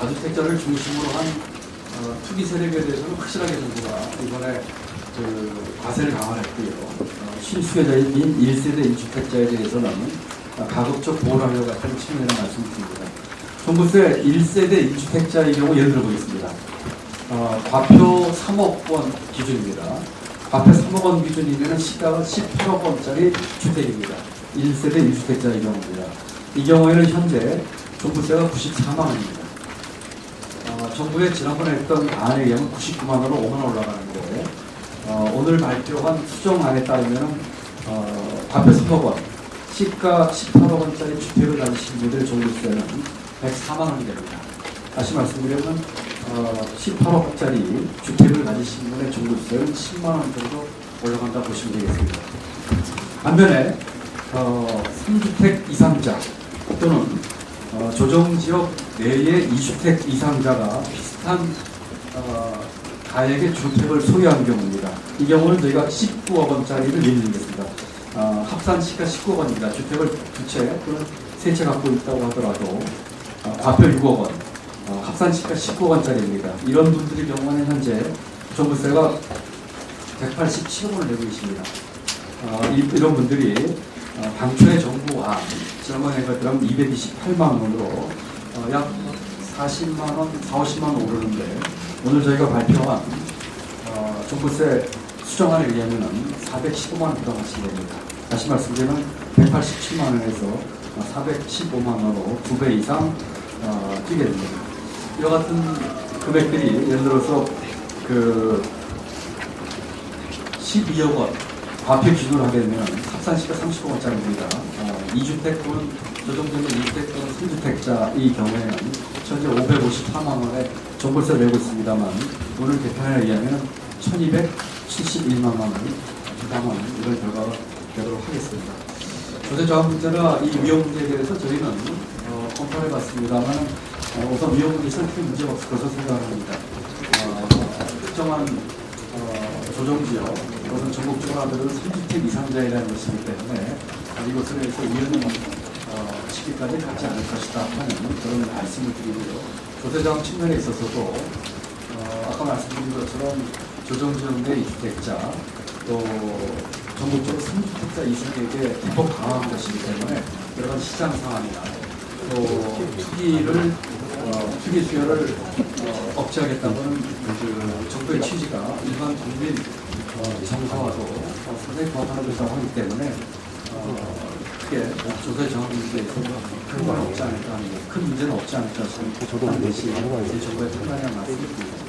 다주택자를 중심으로 한 어, 투기 세력에 대해서는 확실하게 정부가 이번에 그 과세를 강화했고요. 어, 실수요자인 1세대 1주택자에 대해서는 어, 가급적 보호를 하려고 같은 측면을 말씀드립니다. 종부세 1세대 1주택자의 경우 예를 들어보겠습니다. 어, 과표 3억 원 기준입니다. 과표 3억 원 기준이면 시가가 18억 원짜리 주택입니다. 1세대 1주택자의 경우입니다. 이 경우에는 현재 종부세가 94만 원입니다. 어, 정부의 지난번에 했던 안에 의하면 99만 원으로 5만 원 올라가는데 어, 오늘 발표한 수정안에 따르면 어, 과표 3억 원, 시가 18억 원짜리 주택을 가지신 분들의 종부세는 104만 원이 됩니다. 다시 말씀드리면 어, 18억짜리 주택을 가지신 분의 종부세는 10만 원 정도 올라간다 보시면 되겠습니다. 반면에 어, 3주택 이상자 또는 어, 조정 지역 내의 2주택 이상자가 비슷한 어, 가액의 주택을 소유한 경우입니다. 이 경우는 저희가 19억 원짜리를 예를들겠습니다. 어, 합산 시가 19억 원입니다. 주택을 두 채 또는 세 채 갖고 있다고 하더라도 어, 과표 6억 원, 어, 합산 시가 19억 원짜리입니다. 이런 분들의 경우는 현재 종부세가 187억 원을 내고 계십니다. 어, 이, 이런 분들이 어, 당초에 정 부와 지난번에 그럼 228만 원으로 어, 약 40만 원, 4, 50만 원 오르는데 오늘 저희가 발표한 어, 종부세 수정안에 의하면 415만 원 부담하시게 됩니다. 다시 말씀드리면 187만 원에서 415만 원으로 두 배 이상 어, 뛰게 됩니다. 이와 같은 금액들이 예를 들어서 그 12억 원 과표 기준으로 하게 되면 합산시가 30억 원짜리입니다. 어, 2주택 또는 조정되는 2주택 또는 3주택자 이 경우에는 현재 554만 원의 정보세를 내고 있습니다만 오늘 개편에 의하면 1271만 원 부담하는 이런 결과가 되도록 하겠습니다. 조세 저항 문제나 이 위험 문제에 대해서 저희는 어, 검토해 봤습니다만 어, 우선 위험 문제에서는 큰 문제가 없을 것으로 생각합니다. 어, 특정한 어, 조정지역 또는 전국적으로 하더라도 3주택 이상자이라는 것이기 때문에 이것을 해서 위험을 어, 시기까지 갖지 않을 것이다 하는 그런 말씀을 드리고요. 조세저항 측면에 있어서도 어, 아까 말씀드린 것처럼 조정지역 내 2주택자 또 전국적으로 3주택자 이상에게 대폭 강화한 것이기 때문에 여러 가지 시장 상황이나 또 투기를 어, 투기 수요를 어, 억제하겠다는 그 정부의 취지가 일반 국민 어, 어, 상당히 것이라고 하기 때문에 어, 크게 조세 정황 문제에서 큰건 없지 않을까 하는 큰 문제는 없지 않을까 그런 것이 제 정부의 판단이라는 말씀을 드립니다.